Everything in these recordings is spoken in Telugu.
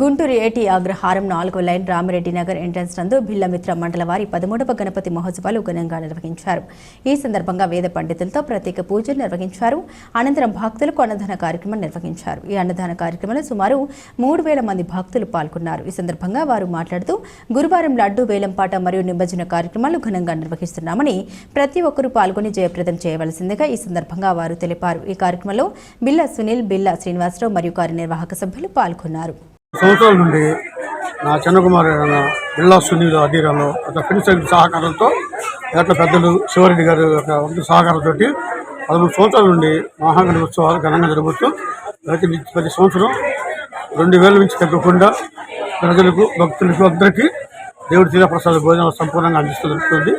గుంటూరు ఏటీ అగ్రహారం నాలుగో లైన్ రామిరెడ్డి నగర్ ఎంట్రన్స్ నందు భిల్లమిత్ర మండల వారి పదమూడవ గణపతి మహోత్సవాలు ఘనంగా నిర్వహించారు. ఈ సందర్భంగా వేద పండితులతో ప్రత్యేక పూజలు నిర్వహించారు. అనంతరం భక్తులకు అన్నదాన కార్యక్రమం నిర్వహించారు. ఈ అన్నదాన కార్యక్రమంలో సుమారు మూడు వేల మంది భక్తులు పాల్గొన్నారు. ఈ సందర్భంగా వారు మాట్లాడుతూ గురువారం లడ్డు వేలంపాట మరియు నిమజ్జన కార్యక్రమాలు ఘనంగా నిర్వహిస్తున్నామని ప్రతి ఒక్కరూ పాల్గొని జయప్రదం చేయవలసిందిగా ఈ సందర్భంగా వారు తెలిపారు. ఈ కార్యక్రమంలో బిల్లా సునీల్ బిల్లా శ్రీనివాసరావు మరియు కార్యనిర్వాహక సభ్యులు పాల్గొన్నారు. సంవత్సరాల నుండి నా చిన్న కుమారుడైన బిల్లా సునీల్ అధీరాలో ఒక ఫ్రెండ్స్ సహకారంతో ఏట్ల పెద్దలు శివరెడ్డి గారి యొక్క వంతు సహకారంతో పదమూడు సంవత్సరాల నుండి మహాగణ ఉత్సవాలు ఘనంగా జరుగుతూ ప్రతి ప్రతి సంవత్సరం రెండు వేల నుంచి తగ్గకుండా ప్రజలకు భక్తులకు అందరికీ దేవుడి తీరప్రసాద భోజనం సంపూర్ణంగా అందిస్తుంది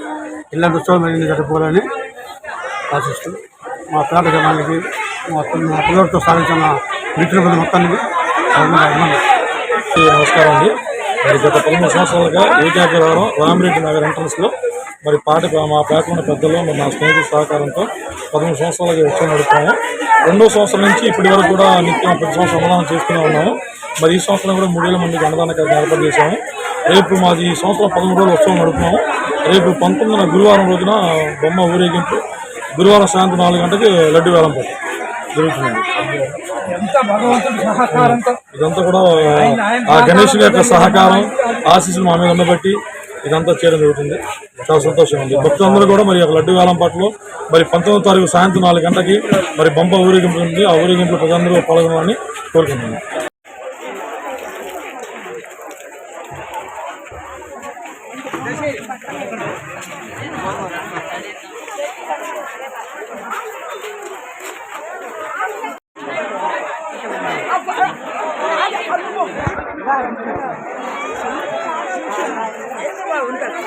ఇలాంటి ఉత్సవం మరిన్ని జరుపుకోవాలని ఆశిస్తూ మా పేద జనానికి మా మా పిల్లలతో సాగించిన మిత్రుల మొత్తానికి అభినందనలు. నమస్కారం అండి. మరి గత పదమూడు సంవత్సరాలుగా ఏకాగ్రహారం రామిరెడ్డి నగర్ ఎంట్రన్స్లో మరి పాట మా పేట ఉన్న పెద్దలు మరి నా స్నేహితుల సహకారంతో పదమూడు సంవత్సరాలుగా వచ్చి నడుపుతాము రెండో సంవత్సరం నుంచి ఇప్పటి వరకు కూడా నిత్యం ప్రతి సంవత్సరం అన్నదానం చేస్తూనే ఉన్నాము. మరి ఈ సంవత్సరం కూడా మూడేళ్ళ మందికి అన్నదాన కార్యక్రమం ఏర్పాటు చేశాము. రేపు మాది ఈ సంవత్సరం పదమూడు రోజులు ఉత్సవం నడుపుతున్నాము. రేపు పంతొమ్మిదిన గురువారం రోజున బొమ్మ ఊరేగింపు. గురువారం సాయంత్రం నాలుగు గంటకి లడ్డు వేలం ఇదంతా కూడా ఆ గణేష్ యొక్క సహకారం ఆశీస్సులు మా మీద ఉండబట్టి ఇదంతా చేయడం జరుగుతుంది. చాలా సంతోషం ఉంది భక్తులందరూ కూడా మరి లడ్డు కాలం పాటలో మరి పంతొమ్మిది తారీఖు సాయంత్రం నాలుగు గంటకి మరి బొంబ ఊరేగింపు ఉంది ఆ ఊరేగింపులో ప్రజలందరూ పాల్గొనాలని కోరుకుంటున్నాను ఉంటారు